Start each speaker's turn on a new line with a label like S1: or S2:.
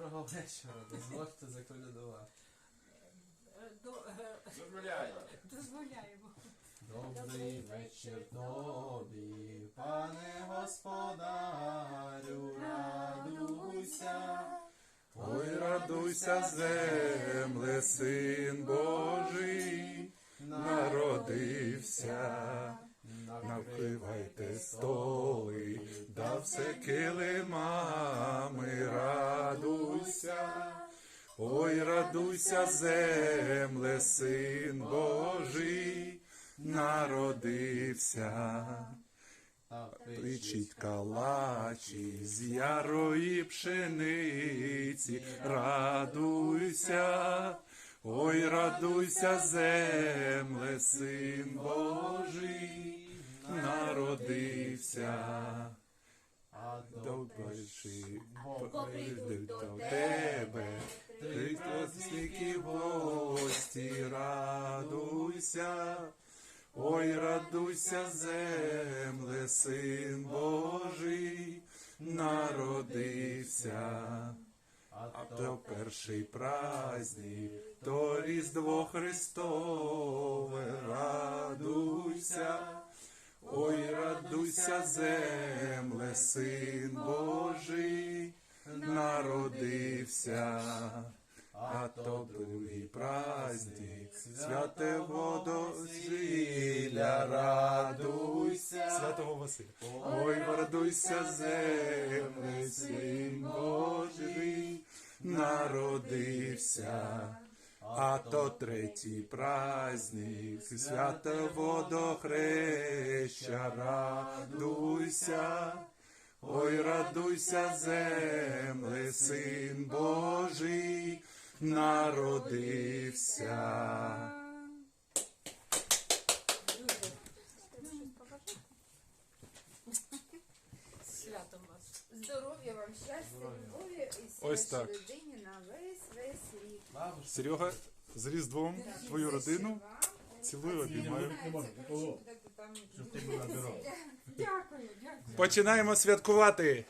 S1: Доброго вечора, дозвольте заколядувати.
S2: До- е, Дозволяємо.
S1: Добрий вечір тобі, пане господарю, радуйся.
S3: Ой, радуйся, земле, син Божий, народився. Накривайте столи, да все килимами, радуйся. Ой, радуйся, земле, син Божий, народився. Плечіть калачі з ярої пшениці, радуйся, ой, радуйся, земле, син Божий, народився.
S1: А
S3: Добрий
S1: Бог
S3: до тебе, ти в гості, радуйся. Ой, радуйся, земле, син Божий, народився. А то перший праздник, то Різдво Христове, радуйся. Ой, радуйся, земле, син Божий, народився. А то другий праздник, святе водосилля, радуйся. Святого Василя. Ой, радуйся, земле, син Божий, народився. А то третій праздник, святе водохреща, радуйся. Ой, радуйся, земле, син Божий, народився.
S2: Святом вас.
S4: Здоров'я вам, щастя, любові і
S3: Ось так.
S4: людині
S3: Серега, з Різдвом твою родину. Цілую, обіймаю.
S2: Дякую, дякую.
S3: Починаємо святкувати.